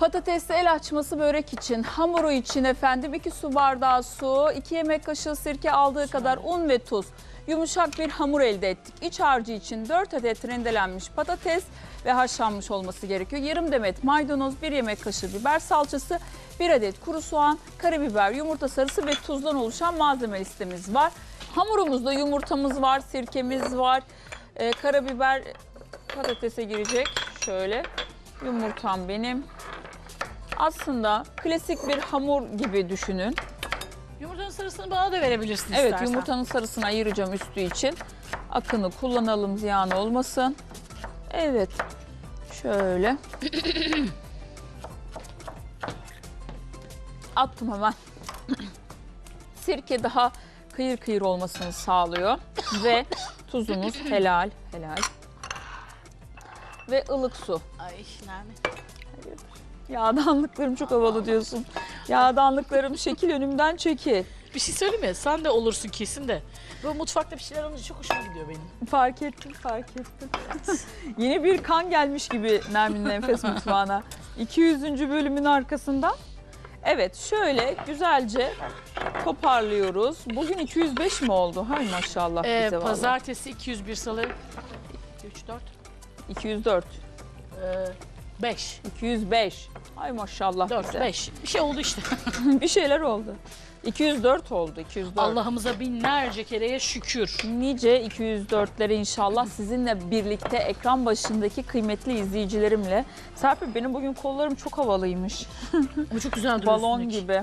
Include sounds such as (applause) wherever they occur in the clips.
Patatesli el açması börek için hamuru için efendim 2 su bardağı su, 2 yemek kaşığı sirke aldığı kadar un ve tuz. Yumuşak bir hamur elde ettik. İç harcı için 4 adet rendelenmiş patates ve haşlanmış olması gerekiyor. Yarım demet maydanoz, 1 yemek kaşığı biber salçası, 1 adet kuru soğan, karabiber, yumurta sarısı ve tuzdan oluşan malzeme listemiz var. Hamurumuzda yumurtamız var, sirkemiz var, Ee, karabiber patatese girecek. Şöyle yumurtam benim. Aslında klasik bir hamur gibi düşünün. Yumurtanın sarısını bana da verebilirsin Evet istersen. yumurtanın sarısını ayıracağım üstü için. Akını kullanalım ziyan olmasın. Evet. Şöyle. (coughs) Attım hemen. Sirke daha kıyır kıyır olmasını sağlıyor. Ve tuzumuz (coughs) helal helal. Ve ılık su. Ay Nermin. Yağdanlıklarım çok havalı diyorsun. Yağdanlıklarım şekil önümden çekil. Bir şey söyleyeyim mi? Sen de olursun kesin de. Böyle mutfakta bir şeyler olunca çok hoşuma gidiyor benim. Fark ettim, fark ettim. (laughs) Yeni bir kan gelmiş gibi Nermin'in Enfes Mutfağı'na. 200. bölümün arkasından. Evet, şöyle güzelce toparlıyoruz. Bugün 205 mi oldu? Hay maşallah Ee, bize vallahi. pazartesi 201 salı 3 4 204, ee, 5 205. Ay maşallah 4 bize. 5 bir şey oldu işte. (laughs) bir şeyler oldu. 204 oldu, 204. Allah'ımıza binlerce kereye şükür. Nice 204'lere inşallah sizinle birlikte ekran başındaki kıymetli izleyicilerimle. Serpil benim bugün kollarım çok havalıymış. (laughs) Bu çok güzel duruyor Balon üstündeki. gibi.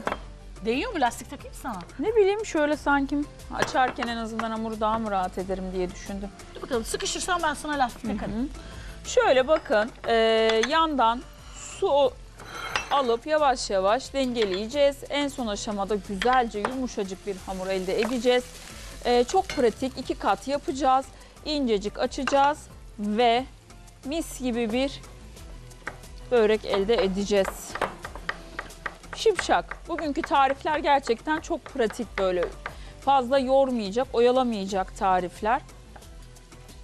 Değiyor mu lastik takayım sana? Ne bileyim şöyle sanki açarken en azından hamuru daha mı rahat ederim diye düşündüm. Dur bakalım sıkışırsan ben sana lastik takarım. Şöyle bakın e, yandan su alıp yavaş yavaş dengeleyeceğiz. En son aşamada güzelce yumuşacık bir hamur elde edeceğiz. E, çok pratik iki kat yapacağız. İncecik açacağız ve mis gibi bir börek elde edeceğiz. Şipşak. Bugünkü tarifler gerçekten çok pratik böyle. Fazla yormayacak, oyalamayacak tarifler.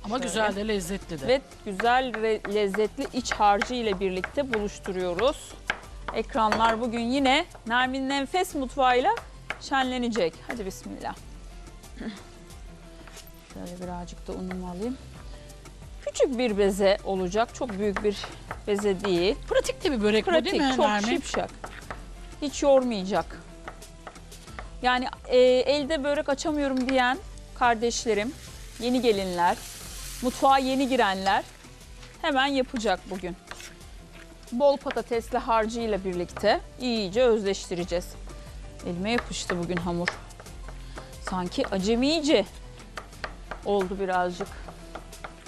Ama güzel de lezzetli de. Ve güzel ve lezzetli iç harcı ile birlikte buluşturuyoruz. Ekranlar bugün yine Nermin'in enfes mutfağıyla şenlenecek. Hadi bismillah. (laughs) Şöyle birazcık da unumu alayım. Küçük bir beze olacak. Çok büyük bir beze değil. Pratik de bir börek bu Pratik, değil mi çok Nermin? şipşak. Hiç yormayacak. Yani e, elde börek açamıyorum diyen kardeşlerim, yeni gelinler, mutfağa yeni girenler hemen yapacak bugün. Bol patatesli harcıyla birlikte iyice özleştireceğiz. Elime yapıştı bugün hamur. Sanki acemice oldu birazcık.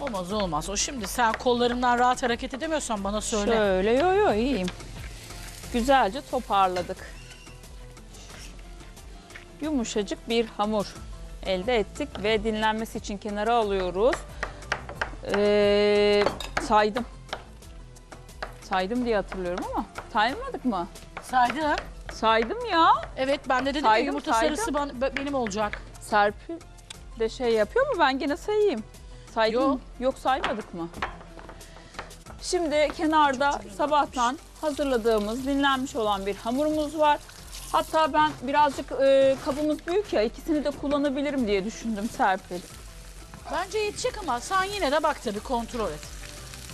Olmaz olmaz. O şimdi sen kollarından rahat hareket edemiyorsan bana söyle. Şöyle yo yo iyiyim. Güzelce toparladık. Yumuşacık bir hamur elde ettik ve dinlenmesi için kenara alıyoruz. Ee, saydım. Saydım diye hatırlıyorum ama saymadık mı? Saydı. Saydım ya. Evet ben de dedim Saydım, ya yumurta saydım. sarısı bana- be- benim olacak. Serpil de şey yapıyor mu? Ben gene sayayım. Saydım. Yok. Yok saymadık mı? Şimdi kenarda sabahtan hazırladığımız dinlenmiş olan bir hamurumuz var. Hatta ben birazcık e, kabımız büyük ya ikisini de kullanabilirim diye düşündüm Serpil. Bence yetecek ama sen yine de bak tabii kontrol et.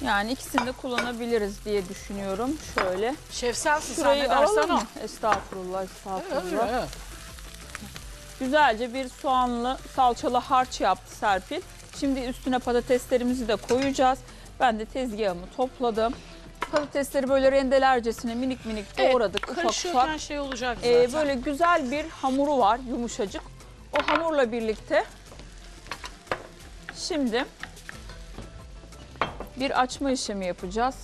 Yani ikisini de kullanabiliriz diye düşünüyorum. Şöyle. Şef sensin sen ne dersen o. Estağfurullah, estağfurullah. Evet. Güzelce bir soğanlı salçalı harç yaptı Serpil. Şimdi üstüne patateslerimizi de koyacağız. Ben de tezgahımı topladım. Patatesleri böyle rendelercesine minik minik Evet, doğradık ufak Karışıyorken ufak. şey olacak zaten. Ee, böyle güzel bir hamuru var yumuşacık. O hamurla birlikte şimdi bir açma işlemi yapacağız.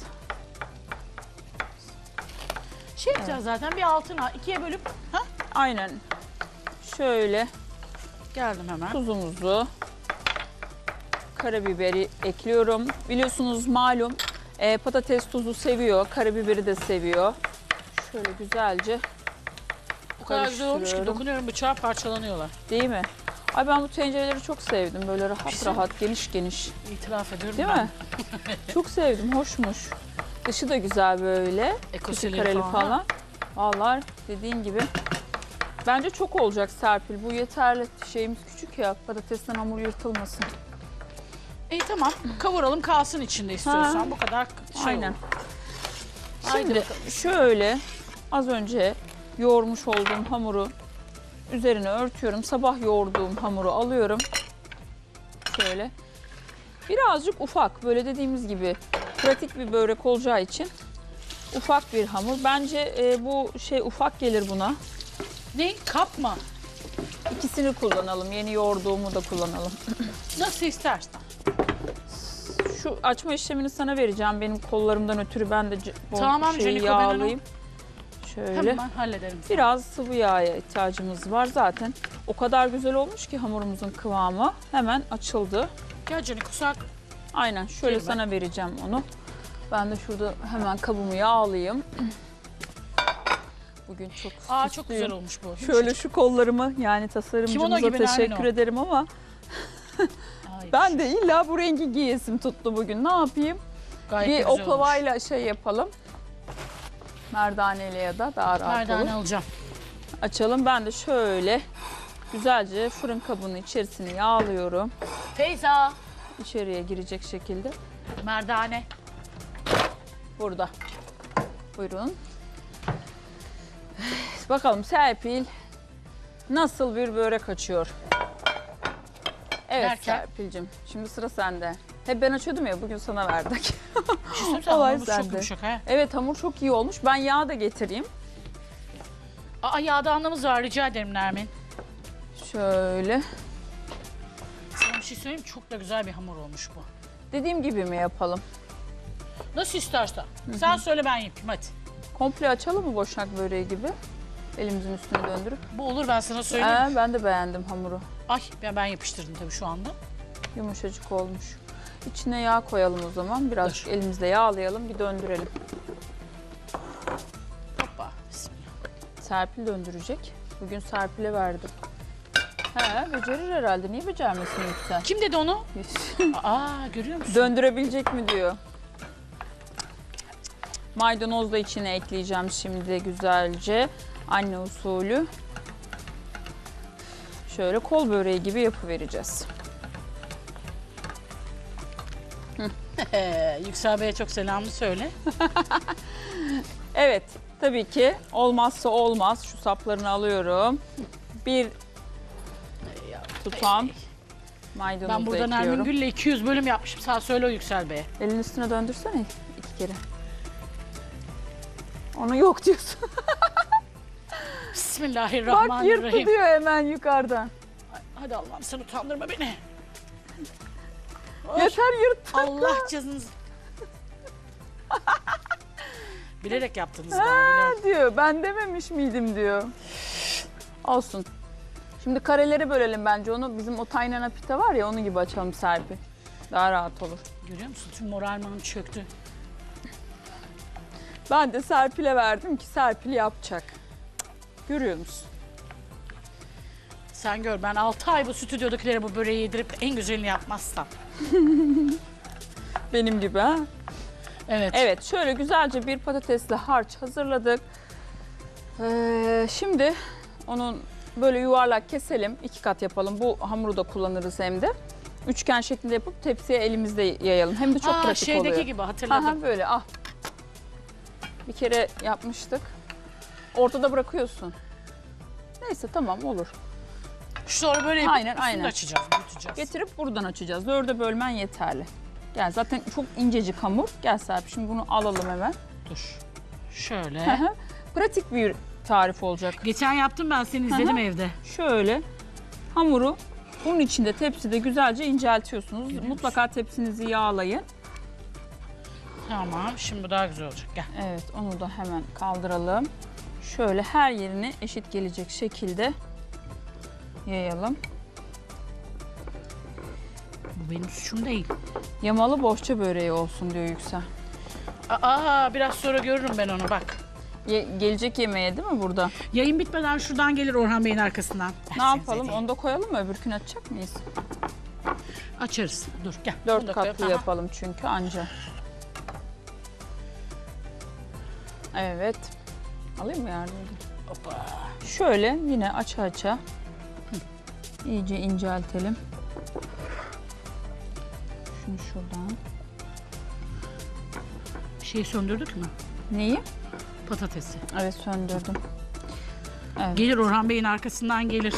Şey yapacağız zaten bir altına ikiye bölüp ha? Aynen şöyle geldim hemen. tuzumuzu, karabiberi ekliyorum. Biliyorsunuz malum e, patates tuzu seviyor, karabiberi de seviyor. Şöyle güzelce O kadar güzel olmuş ki karıştırıyorum. dokunuyorum bıçağı parçalanıyorlar. değil mi? Ay ben bu tencereleri çok sevdim. Böyle rahat Güzel. rahat, geniş geniş. İtiraf ediyorum Değil ben. mi? (laughs) çok sevdim, hoşmuş. Dışı da güzel böyle. Ekoseleri kareli falan. falan. Vallahi dediğin gibi. Bence çok olacak Serpil. Bu yeterli. Şeyimiz küçük ya. Patatesten hamur yırtılmasın. İyi tamam. Kavuralım kalsın içinde istiyorsan. Ha. Bu kadar şey Aynen. olur. Şimdi şöyle az önce yoğurmuş olduğum hamuru üzerine örtüyorum. Sabah yoğurduğum hamuru alıyorum. Şöyle. Birazcık ufak böyle dediğimiz gibi pratik bir börek olacağı için ufak bir hamur. Bence e, bu şey ufak gelir buna. Ne? Kap mı? İkisini kullanalım. Yeni yoğurduğumu da kullanalım. (clears throat) Nasıl istersen. Şu açma işlemini sana vereceğim. Benim kollarımdan ötürü ben de bu Tamam şeyi Celiko, ben onu- yağlayayım. Şöyle. Hemen hallederim. Biraz sıvı yağa ihtiyacımız var zaten. O kadar güzel olmuş ki hamurumuzun kıvamı hemen açıldı. Gel Caniko sak. Aynen şöyle Vereyim ben. sana vereceğim onu. Ben de şurada hemen kabımı yağlayayım. (clears throat) Bugün çok Aa çok süslüyüm. güzel olmuş bu. Şöyle şu kollarımı yani Kimono tasarımcımıza gibi Nermin teşekkür o. ederim ama (laughs) Ay, ben de illa bu rengi giyesim tuttu bugün. Ne yapayım? gayet bir güzel olmuş. oklavayla şey yapalım. Merdaneyle ya da daha rahat olur. Merdane alacağım. Açalım. Ben de şöyle güzelce fırın kabının içerisini yağlıyorum. Feyza. İçeriye girecek şekilde. Merdane. Burada. Buyurun. Bakalım Serpil nasıl bir börek açıyor? Evet Derken? Serpil'cim şimdi sıra sende. Hep ben açıyordum ya bugün sana verdik. Bir şey (laughs) Olay hamurumuz çok sende. yumuşak ha. evet hamur çok iyi olmuş. Ben yağ da getireyim. Aa yağdanlığımız var rica ederim Nermin. Şöyle. Sana bir şey söyleyeyim mi? Çok da güzel bir hamur olmuş bu. Dediğim gibi mi yapalım? Nasıl istersen. Sen söyle ben yapayım hadi. Komple açalım mı boşnak böreği gibi? Elimizin üstüne döndürüp. Bu olur ben sana söyleyeyim. Ee, ben de beğendim hamuru. Ay ben, ben yapıştırdım tabii şu anda. Yumuşacık olmuş. İçine yağ koyalım o zaman. Birazcık elimizle yağlayalım, bir döndürelim. Hoppa. Bismillah. Serpil döndürecek. Bugün Serpil'e verdim. He, becerir herhalde. Niye becermesin Yüksel? Kim dedi onu? (laughs) Aa görüyor musun? Döndürebilecek mi diyor. Maydanoz da içine ekleyeceğim şimdi güzelce. Anne usulü. Şöyle kol böreği gibi yapıvereceğiz. Ee, (laughs) Yüksel Bey'e çok selamlı söyle. (laughs) Evet, tabii ki olmazsa olmaz. Şu saplarını alıyorum. Bir tutam maydanoz Ben burada ekliyorum. Nermin Gül'le 200 bölüm yapmışım. Sağ söyle o Yüksel Bey'e. Elin üstüne döndürsene iki kere. Onu yok diyorsun. (laughs) Bak Bismillahirrahmanirrahim. diyor hemen yukarıdan. Hadi Allah'ım sen utandırma beni. Yeter yırttı. Allah canınızı. (laughs) Bilerek yaptınız bana diyor. Ben dememiş miydim diyor. Olsun. Şimdi kareleri bölelim bence onu. Bizim o taynana pita var ya onun gibi açalım Serpil. Daha rahat olur. Görüyor musun? Tüm moralmanım çöktü. Ben de Serpil'e verdim ki Serpil yapacak. Görüyor musun? Sen gör ben 6 ay bu stüdyodakilere bu böreği yedirip en güzelini yapmazsam. (laughs) Benim gibi ha. Evet. Evet şöyle güzelce bir patatesli harç hazırladık. Ee, şimdi onun böyle yuvarlak keselim. iki kat yapalım. Bu hamuru da kullanırız hem de. Üçgen şeklinde yapıp tepsiye elimizde yayalım. Hem de çok Aa, pratik şeydeki oluyor. gibi hatırladım. Aha böyle ah. Bir kere yapmıştık. Ortada bırakıyorsun. Neyse tamam olur. Sonra böyle yapıp Aynen, üstünü aynen. açacağız, büyüteceğiz. Getirip buradan açacağız. Dörde bölmen yeterli. Gel zaten çok incecik hamur. Gel Serpil şimdi bunu alalım hemen. Dur. Şöyle. Pratik bir tarif olacak. Geçen yaptım ben seni izledim evde. Şöyle hamuru bunun içinde tepside güzelce inceltiyorsunuz. Mutlaka tepsinizi yağlayın. Tamam şimdi bu daha güzel olacak. Gel. Evet onu da hemen kaldıralım. Şöyle her yerine eşit gelecek şekilde yayalım. Bu benim suçum değil. Yamalı bohça böreği olsun diyor Yüksel. Aa biraz sonra görürüm ben onu bak. Ye- gelecek yemeğe değil mi burada? Yayın bitmeden şuradan gelir Orhan Bey'in arkasından. Ne (laughs) yapalım? Onu da koyalım mı? Öbür gün açacak mıyız? Açarız. Dur gel. Dört da katlı Aha. yapalım çünkü anca. Evet. Alayım mı yardım edeyim? Hoppa. Şöyle yine aça aça iyice inceltelim. Şunu şuradan. Şeyi söndürdük mü? Neyi? Patatesi. Evet söndürdüm. Evet. Gelir Orhan Bey'in arkasından gelir.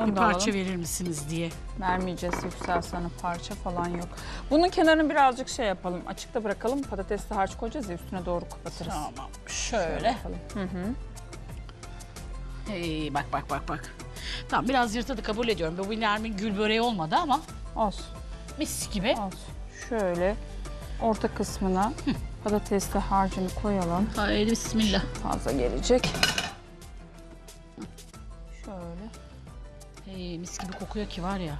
Onu Bir parça alalım. verir misiniz diye. Vermeyeceğiz Yüksel sana parça falan yok. Bunun kenarını birazcık şey yapalım. Açıkta bırakalım. Patatesli harç koyacağız ya üstüne doğru kapatırız. Tamam. Şöyle. yapalım. Hı hı. Hey, bak bak bak bak. Tamam biraz yırtadı kabul ediyorum. Bu Nermin gül böreği olmadı ama Olsun. mis gibi. Olsun. Şöyle orta kısmına patatesli harcını koyalım. Haydi bismillah. Fazla gelecek. Şöyle. Hey, mis gibi kokuyor ki var ya.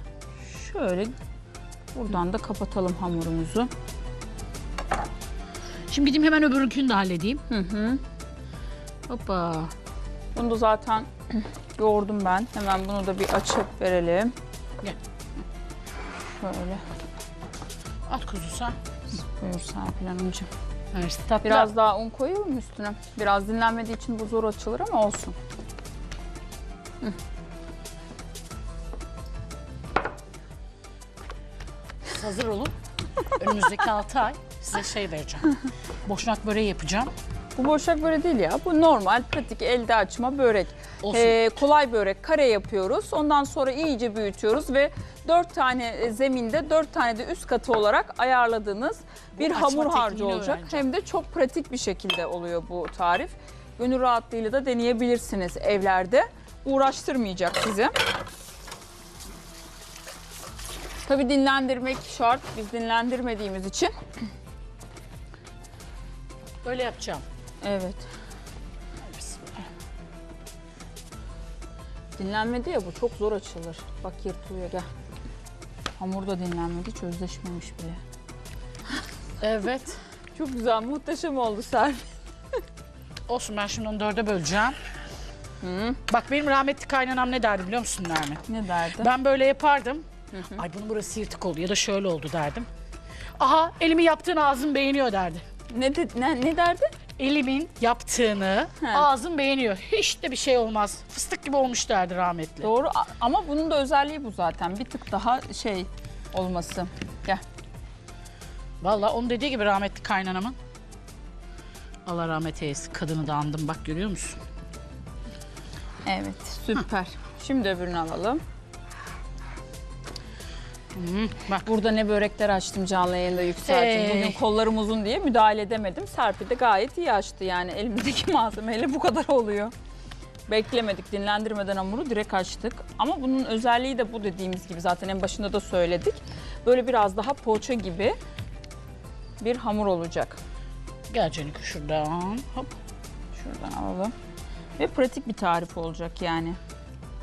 Şöyle buradan da kapatalım hamurumuzu. Şimdi gideyim hemen öbürünkünü de halledeyim. Hı hı. Hoppa. Bunu da zaten yoğurdum ben. Hemen bunu da bir açıp verelim. Gel. Şöyle. At kuzu sen. Buyur Serpil Hanımcığım. Mersi tatlı. Biraz daha un mı üstüne? Biraz dinlenmediği için bu zor açılır ama olsun. hazır olun. Önümüzdeki 6 ay size şey vereceğim. (laughs) Boşnak böreği yapacağım. Bu boşak börek değil ya. Bu normal, pratik, elde açma börek. Olsun. Ee, kolay börek, kare yapıyoruz. Ondan sonra iyice büyütüyoruz ve 4 tane zeminde 4 tane de üst katı olarak ayarladığınız bir açma hamur harcı olacak. öğreneceğim. Hem de çok pratik bir şekilde oluyor bu tarif. Gönül rahatlığıyla da deneyebilirsiniz evlerde. Uğraştırmayacak sizi. Tabii dinlendirmek şart. Biz dinlendirmediğimiz için. Böyle yapacağım. Evet. Dinlenmedi ya bu çok zor açılır. Bak yırtılıyor gel. Hamur da dinlenmedi hiç özleşmemiş bile. Evet. Çok güzel muhteşem oldu Serpil. Olsun ben şimdi onu dörde böleceğim. Bak benim rahmetli kaynanam ne derdi biliyor musun Nermin? Ne derdi? Ben böyle yapardım. Ay bunun burası yırtık oldu ya da şöyle oldu derdim. Aha elimi yaptığın ağzım beğeniyor derdi. Ne, de- ne, ne derdi? Elimin yaptığını He. ağzım beğeniyor. Hiç de bir şey olmaz. Fıstık gibi olmuş derdi rahmetli. Doğru a- ama bunun da özelliği bu zaten. Bir tık daha şey olması. Gel. Vallahi onun dediği gibi rahmetli kaynanamın. Allah rahmet eylesin. Kadını da andım bak görüyor musun? Evet süper. Şimdi öbürünü alalım. Bak Burada ne börekler açtım canlı yayında yükselttim. Hey. Bugün kollarım uzun diye müdahale edemedim. Serpil de gayet iyi açtı yani elimizdeki (laughs) malzemeyle bu kadar oluyor. Beklemedik dinlendirmeden hamuru direkt açtık. Ama bunun özelliği de bu dediğimiz gibi zaten en başında da söyledik. Böyle biraz daha poğaça gibi bir hamur olacak. gel Canik şuradan. Hop. Şuradan alalım. Ve pratik bir tarif olacak yani.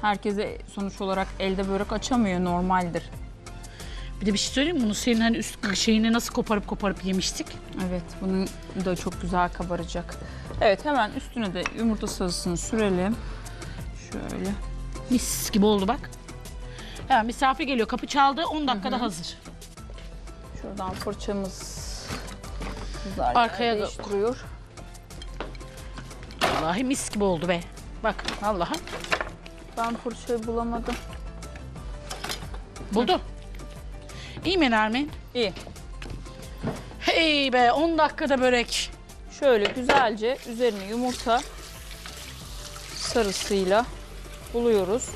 Herkese sonuç olarak elde börek açamıyor normaldir. Bir de bir şey söyleyeyim mi? Bunu senin hani üst şeyini nasıl koparıp koparıp yemiştik? Evet, bunun da çok güzel kabaracak. Evet, hemen üstüne de yumurta sarısını sürelim. Şöyle. Mis gibi oldu bak. Hemen misafir geliyor. Kapı çaldı. 10 dakikada hazır. Şuradan fırçamız güzel Arkaya da- değiştiriyor. Vallahi mis gibi oldu be. Bak vallahi Ben fırçayı bulamadım. buldu. İyi mi Nermin? İyi. Hey be 10 dakikada börek. Şöyle güzelce üzerine yumurta sarısıyla buluyoruz.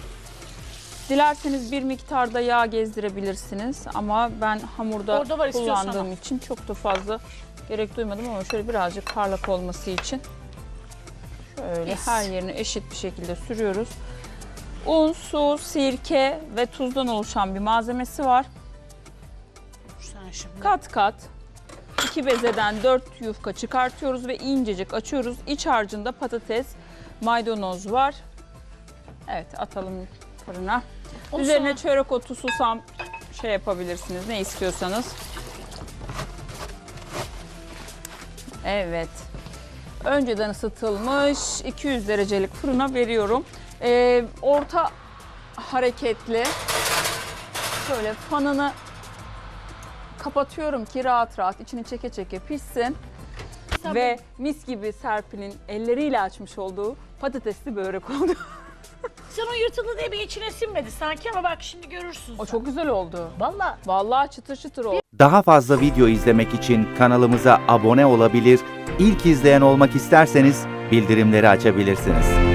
Dilerseniz bir miktarda yağ gezdirebilirsiniz ama ben hamurda Orada var, kullandığım için çok da fazla gerek duymadım ama şöyle birazcık parlak olması için şöyle Mis. her yerine eşit bir şekilde sürüyoruz. Un, su, sirke ve tuzdan oluşan bir malzemesi var. Sen şimdi. Kat kat iki bezeden dört yufka çıkartıyoruz ve incecik açıyoruz. İç harcında patates, maydanoz var. Evet atalım fırına. O Üzerine sonra- çörek otu, susam şey yapabilirsiniz ne istiyorsanız. Evet. Önceden ısıtılmış 200 derecelik fırına veriyorum. Ee, orta hareketli şöyle fanını kapatıyorum ki rahat rahat içini çeke çeke pişsin. Sen Ve mis gibi Serpil'in elleriyle açmış olduğu patatesli börek oldu. (laughs) Sen o yırtılı diye bir içine sinmedi sanki ama bak şimdi görürsün. o çok güzel oldu. Valla. Vallahi çıtır çıtır oldu. Daha fazla video izlemek için kanalımıza abone olabilir, ilk izleyen olmak isterseniz bildirimleri açabilirsiniz.